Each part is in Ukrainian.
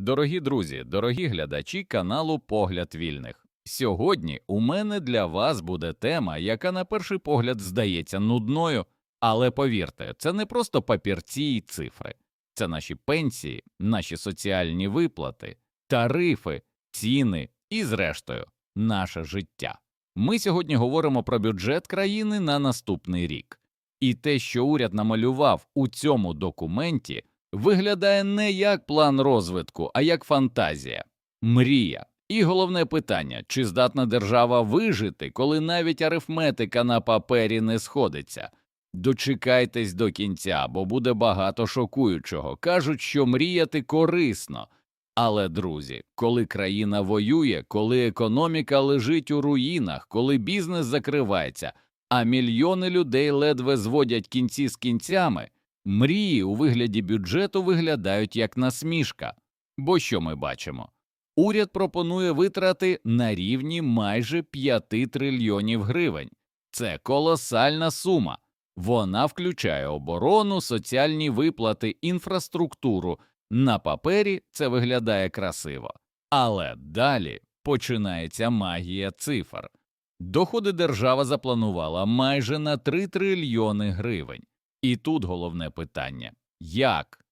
Дорогі друзі, дорогі глядачі каналу Погляд вільних. Сьогодні у мене для вас буде тема, яка на перший погляд здається нудною, але повірте, це не просто папірці і цифри, це наші пенсії, наші соціальні виплати, тарифи, ціни і, зрештою, наше життя. Ми сьогодні говоримо про бюджет країни на наступний рік. І те, що уряд намалював у цьому документі, виглядає не як план розвитку, а як фантазія, мрія. І головне питання: чи здатна держава вижити, коли навіть арифметика на папері не сходиться? Дочекайтесь до кінця, бо буде багато шокуючого. Кажуть, що мріяти корисно. Але, друзі, коли країна воює, коли економіка лежить у руїнах, коли бізнес закривається, а мільйони людей ледве зводять кінці з кінцями, мрії у вигляді бюджету виглядають як насмішка. Бо що ми бачимо? Уряд пропонує витрати на рівні майже 5 трильйонів гривень. Це колосальна сума. Вона включає оборону, соціальні виплати, інфраструктуру. На папері це виглядає красиво. Але далі починається магія цифр. Доходи держава запланувала майже на 3 трильйони гривень. І тут головне питання як?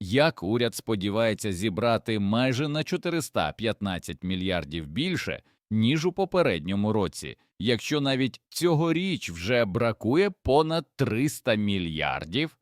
Як уряд сподівається зібрати майже на 415 мільярдів більше, ніж у попередньому році, якщо навіть цьогоріч вже бракує понад 300 мільярдів?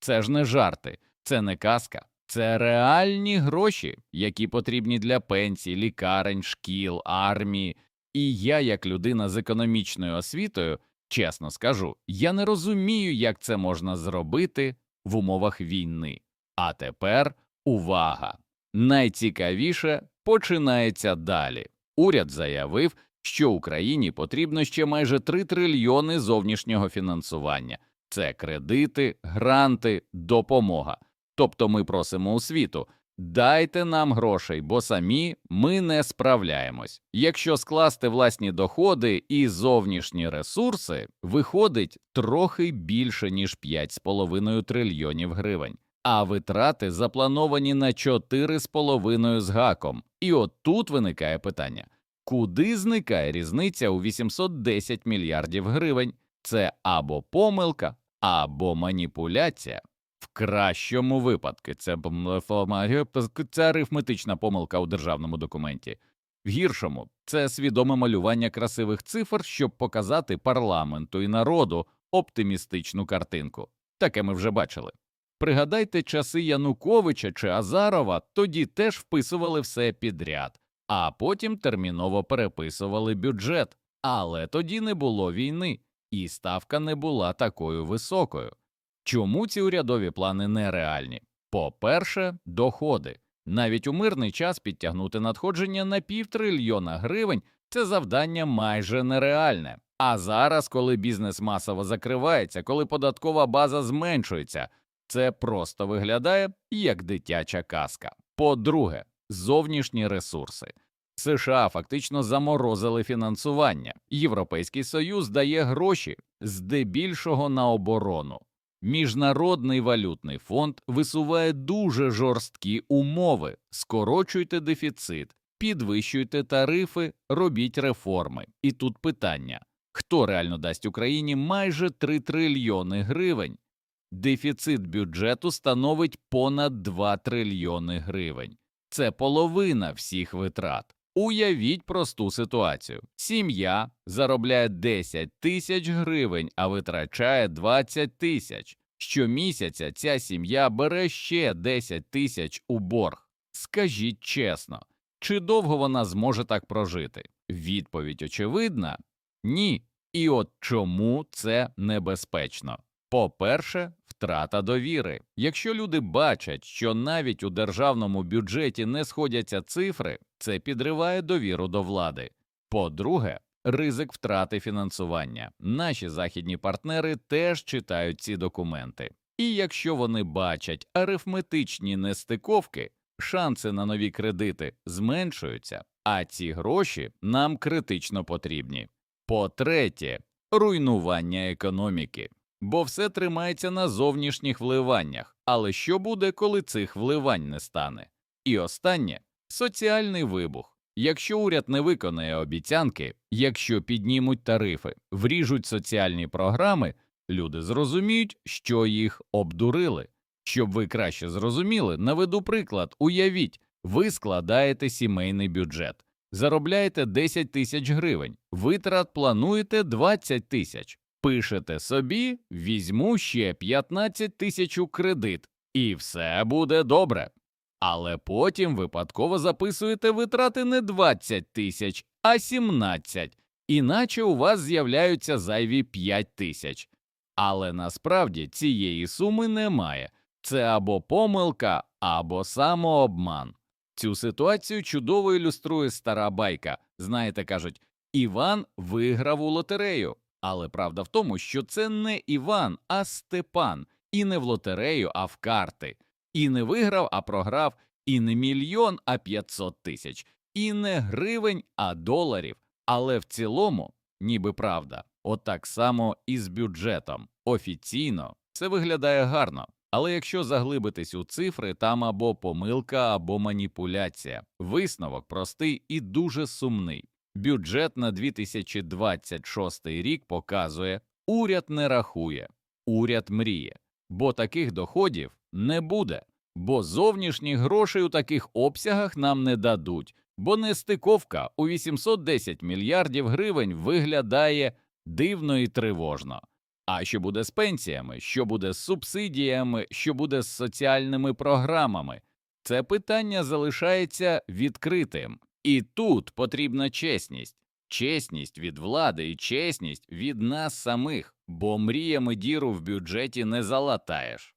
Це ж не жарти, це не казка, це реальні гроші, які потрібні для пенсій, лікарень, шкіл, армії. І я, як людина з економічною освітою, чесно скажу, я не розумію, як це можна зробити в умовах війни. А тепер увага! Найцікавіше починається далі. Уряд заявив, що Україні потрібно ще майже 3 трильйони зовнішнього фінансування. Це кредити, гранти, допомога. Тобто ми просимо у світу дайте нам грошей, бо самі ми не справляємось. Якщо скласти власні доходи і зовнішні ресурси, виходить трохи більше ніж 5,5 трильйонів гривень. А витрати заплановані на 4,5 з гаком. І от тут виникає питання: куди зникає різниця у 810 мільярдів гривень? Це або помилка, або маніпуляція. В кращому випадку це це арифметична помилка у державному документі. В гіршому це свідоме малювання красивих цифр, щоб показати парламенту і народу оптимістичну картинку. Таке ми вже бачили. Пригадайте часи Януковича чи Азарова, тоді теж вписували все підряд, а потім терміново переписували бюджет. Але тоді не було війни, і ставка не була такою високою. Чому ці урядові плани нереальні? По-перше, доходи. Навіть у мирний час підтягнути надходження на півтрильйона гривень це завдання майже нереальне. А зараз, коли бізнес масово закривається, коли податкова база зменшується, це просто виглядає як дитяча казка. По-друге, зовнішні ресурси. США фактично заморозили фінансування. Європейський Союз дає гроші здебільшого на оборону. Міжнародний валютний фонд висуває дуже жорсткі умови: скорочуйте дефіцит, підвищуйте тарифи, робіть реформи. І тут питання: хто реально дасть Україні майже 3 трильйони гривень? Дефіцит бюджету становить понад 2 трильйони гривень. Це половина всіх витрат. Уявіть просту ситуацію: сім'я заробляє 10 тисяч гривень, а витрачає 20 тисяч. Щомісяця ця сім'я бере ще 10 тисяч у борг. Скажіть чесно, чи довго вона зможе так прожити? Відповідь очевидна ні. І от чому це небезпечно. По-перше, втрата довіри. Якщо люди бачать, що навіть у державному бюджеті не сходяться цифри, це підриває довіру до влади. По-друге, ризик втрати фінансування. Наші західні партнери теж читають ці документи. І якщо вони бачать арифметичні нестиковки, шанси на нові кредити зменшуються, а ці гроші нам критично потрібні. По-третє, руйнування економіки. Бо все тримається на зовнішніх вливаннях. Але що буде, коли цих вливань не стане? І останнє соціальний вибух. Якщо уряд не виконає обіцянки, якщо піднімуть тарифи, вріжуть соціальні програми, люди зрозуміють, що їх обдурили. Щоб ви краще зрозуміли, наведу приклад. Уявіть, ви складаєте сімейний бюджет, заробляєте 10 тисяч гривень, витрат плануєте 20 тисяч, пишете собі, візьму ще 15 тисяч у кредит, і все буде добре. Але потім випадково записуєте витрати не 20 тисяч, а 17, іначе у вас з'являються зайві 5 тисяч. Але насправді цієї суми немає. Це або помилка, або самообман. Цю ситуацію чудово ілюструє стара байка. Знаєте, кажуть, Іван виграв у лотерею. Але правда в тому, що це не Іван, а Степан, і не в лотерею, а в карти. І не виграв, а програв, і не мільйон, а 500 тисяч, і не гривень, а доларів. Але в цілому, ніби правда, отак само і з бюджетом. Офіційно це виглядає гарно. Але якщо заглибитись у цифри, там або помилка, або маніпуляція. Висновок простий і дуже сумний. Бюджет на 2026 рік показує, уряд не рахує, уряд мріє, бо таких доходів не буде, бо зовнішніх грошей у таких обсягах нам не дадуть, бо нестиковка у 810 мільярдів гривень виглядає дивно і тривожно. А що буде з пенсіями, що буде з субсидіями, що буде з соціальними програмами? Це питання залишається відкритим. І тут потрібна чесність. Чесність від влади і чесність від нас самих, бо мріями діру в бюджеті не залатаєш.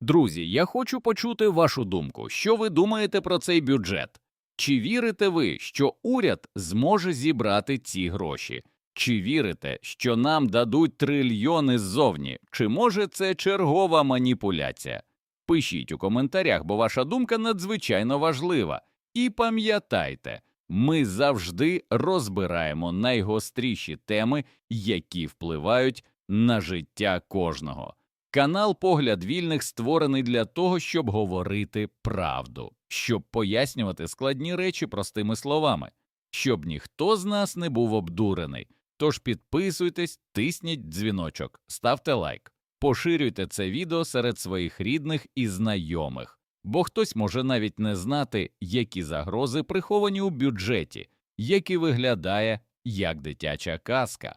Друзі, я хочу почути вашу думку. Що ви думаєте про цей бюджет? Чи вірите ви, що уряд зможе зібрати ці гроші? Чи вірите, що нам дадуть трильйони ззовні? Чи може це чергова маніпуляція? Пишіть у коментарях, бо ваша думка надзвичайно важлива. І пам'ятайте, ми завжди розбираємо найгостріші теми, які впливають на життя кожного. Канал Погляд вільних створений для того, щоб говорити правду, щоб пояснювати складні речі простими словами, щоб ніхто з нас не був обдурений. Тож підписуйтесь, тисніть дзвіночок, ставте лайк, поширюйте це відео серед своїх рідних і знайомих, бо хтось може навіть не знати, які загрози приховані у бюджеті, який виглядає як дитяча казка.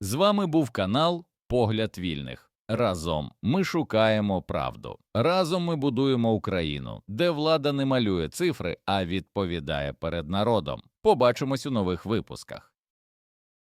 З вами був канал Погляд вільних. Разом ми шукаємо правду. Разом ми будуємо Україну, де влада не малює цифри, а відповідає перед народом. Побачимось у нових випусках.